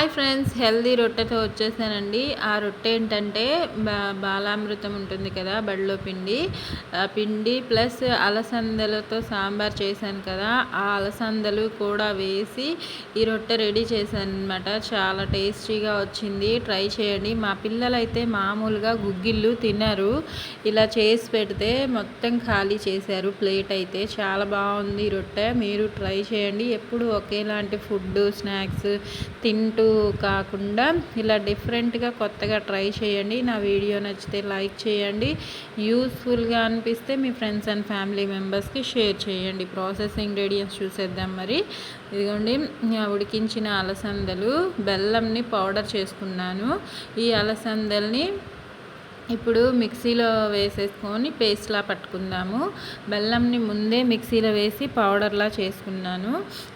Hi friends healthy రొట్టెతో వచ్చేసానండి. ఆ రొట్టె ఏంటంటే బాలామృతం ఉంటుంది కదా బడిలో పిండి. పిండి ప్లస్ అలసందలతో సాంబార్ చేశాను కదా ఆ అలసందలు కూడా వేసి ఈ రొట్టె రెడీ చేశాను అనమాట చాలా టేస్టీగా వచ్చింది. ట్రై చేయండి. మా పిల్లలు అయితే మామూలుగా గుగ్గిళ్ళు తిన్నారు ఇలా చేసి పెడితే మొత్తం ఖాళీ చేశారు. ప్లేట్ అయితే చాలా బాగుంది రొట్టె. మీరు ట్రై చేయండి. ఎప్పుడు ఒకేలాంటి ఫుడ్ స్నాక్స్ తింటూ కాకుండా ఇలా డిఫరెంట్గా కొత్తగా ట్రై చేయండి. నా వీడియో నచ్చితే లైక్ చేయండి. యూస్ఫుల్గా అనిపిస్తే మీ ఫ్రెండ్స్ అండ్ ఫ్యామిలీ మెంబర్స్కి షేర్ చేయండి. ప్రాసెస్ ఇంగ్రీడియంట్స్ చూసేద్దాం మరి. ఇదిగోండి ఉడికించిన అలసందలు బెల్లంని పౌడర్ చేసుకున్నాను. ఈ అలసందల్ని ఇప్పుడు మిక్సీలో వేసేసుకొని పేస్ట్లా పట్టుకుందాము. బెల్లంని ముందే మిక్సీలో వేసి పౌడర్లా చేసుకున్నాను.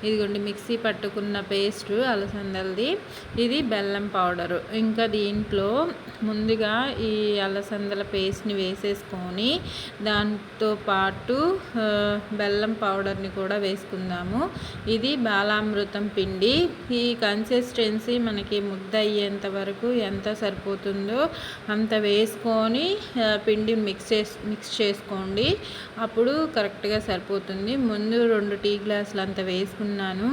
ఇదిగోండి మిక్సీ పట్టుకున్న పేస్ట్ అలసందలది. ఇది బెల్లం పౌడరు. ఇంకా దీంట్లో ముందుగా ఈ అలసందల పేస్ట్ని వేసేసుకొని దాంతో పాటు బెల్లం పౌడర్ని కూడా వేసుకుందాము. ఇది బాలామృతం పిండి. ఈ కన్సిస్టెన్సీ మనకి ముద్ద అయ్యేంత వరకు ఎంత సరిపోతుందో అంత వేసుకు వేసుకొని పిండి మిక్స్ చేసి మిక్స్ చేసుకోండి. అప్పుడు కరెక్ట్గా సరిపోతుంది. ముందు రెండు టీ గ్లాసులు అంత వేసుకున్నాను.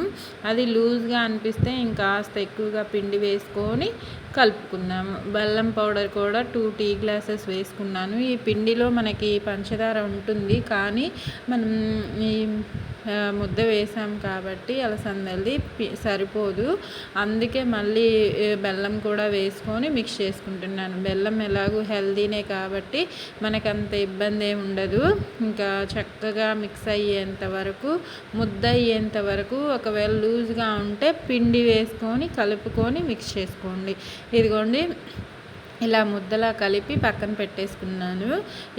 అది లూజ్గా అనిపిస్తే ఇంకాస్త ఎక్కువగా పిండి వేసుకొని కలుపుకుందాము. బెల్లం పౌడర్ కూడా టూ టీ గ్లాసెస్ వేసుకున్నాను. ఈ పిండిలో మనకి పంచదార ఉంటుంది. కానీ మనం ఈ ముద్ద వేసాం కాబట్టి అలసందలది సరిపోదు. అందుకే మళ్ళీ బెల్లం కూడా వేసుకొని మిక్స్ చేసుకుంటున్నాను. బెల్లం ఎలాగూ హెల్దీనే కాబట్టి మనకు అంత ఇబ్బంది ఏమి ఉండదు. ఇంకా చక్కగా మిక్స్ అయ్యేంత వరకు ముద్ద అయ్యేంత వరకు ఒకవేళ లూజ్గా ఉంటే పిండి వేసుకొని కలుపుకొని మిక్స్ చేసుకోండి. ఇదిగోండి ఇలా ముద్దలా కలిపి పక్కన పెట్టేసుకున్నాను.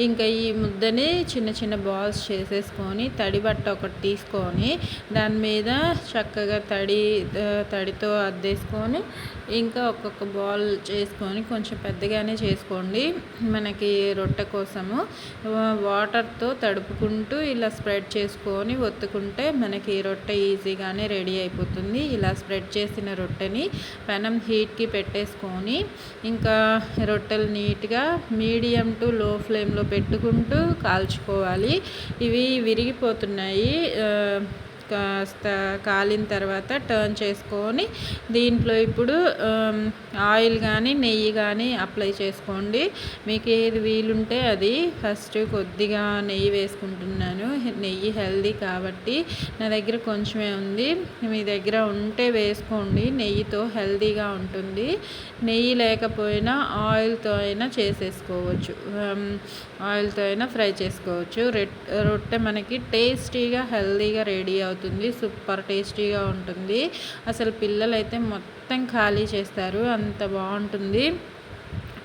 ఇంకా ఈ ముద్దని చిన్న చిన్న బాల్స్ చేసేసుకొని తడి బట్ట ఒకటి తీసుకొని దాని మీద చక్కగా తడి తడితో అద్దేసుకొని ఇంకా ఒక్కొక్క బాల్ చేసుకొని కొంచెం పెద్దగానే చేసుకోండి. మనకి రొట్టె కోసము వాటర్తో తడుపుకుంటూ ఇలా స్ప్రెడ్ చేసుకొని ఒత్తుకుంటే మనకి రొట్టె ఈజీగానే రెడీ అయిపోతుంది. ఇలా స్ప్రెడ్ చేసిన రొట్టెని పెనం హీట్కి పెట్టేసుకొని ఇంకా రొట్టెలు నీట్గా మీడియం టు లో ఫ్లేమ్లో పెట్టుకుంటూ కాల్చుకోవాలి. ఇవి విరిగిపోతున్నాయి. కాస్త కాలిన తర్వాత టర్న్ చేసుకొని దీంట్లో ఇప్పుడు um, ఆయిల్ కానీ నెయ్యి కానీ అప్లై చేసుకోండి. మీకు ఏది వీలుంటే అది. ఫస్ట్ కొద్దిగా నెయ్యి వేసుకుంటున్నాను. నెయ్యి హెల్దీ కాబట్టి నా దగ్గర కొంచెమే ఉంది. మీ దగ్గర ఉంటే వేసుకోండి. నెయ్యితో హెల్దీగా ఉంటుంది. నెయ్యి లేకపోయినా ఆయిల్తో అయినా చేసేసుకోవచ్చు. Um, ఆయిల్తో అయినా ఫ్రై చేసుకోవచ్చు. రొట్టె మనకి టేస్టీగా హెల్దీగా రెడీ అవుతుంది. అవుతుంది సూపర్ టేస్టీగా ఉంటుంది. అసలు పిల్లలైతే మొత్తం ఖాళీ చేస్తారు. అంత బాగుంటుంది.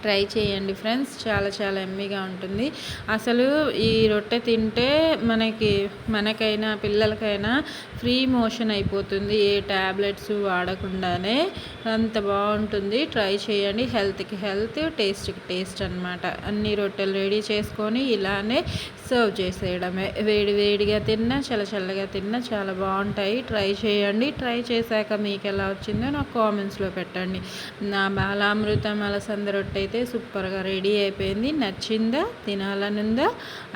ట్రై చేయండి ఫ్రెండ్స్. చాలా చాలా ఎమ్మీగా ఉంటుంది. అసలు ఈ రొట్టె తింటే మనకి మనకైనా పిల్లలకైనా ఫ్రీ మోషన్ అయిపోతుంది. ఏ ట్యాబ్లెట్స్ వాడకుండానే అంత బాగుంటుంది. ట్రై చేయండి. హెల్త్కి హెల్త్ టేస్ట్కి టేస్ట్ అనమాట అన్ని రొట్టెలు రెడీ చేసుకొని ఇలానే సర్వ్ చేసేయడమే. వేడి వేడిగా తిన్నా చల్ల చల్లగా తిన్నా చాలా బాగుంటాయి. ట్రై చేయండి. ట్రై చేశాక మీకు ఎలా వచ్చిందో నాకు కామెంట్స్లో పెట్టండి. నా బాలామృతం అలసంద రొట్టె అయితే సూపర్గా రెడీ అయిపోయింది. నచ్చిందా? తినాలనుందా?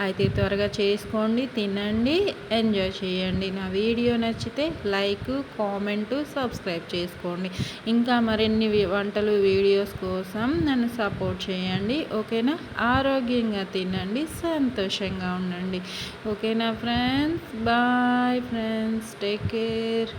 అయితే త్వరగా చేసుకోండి తినండి ఎంజాయ్ చేయండి. నా వీడియో నచ్చితే లైక్ కామెంటు సబ్స్క్రైబ్ చేసుకోండి. ఇంకా మరిన్ని వంటలు వీడియోస్ కోసం నన్ను సపోర్ట్ చేయండి. ఓకేనా? ఆరోగ్యంగా తినండి సంతోషంగా ఉండండి. ఓకేనా friends? Bye friends. Take care.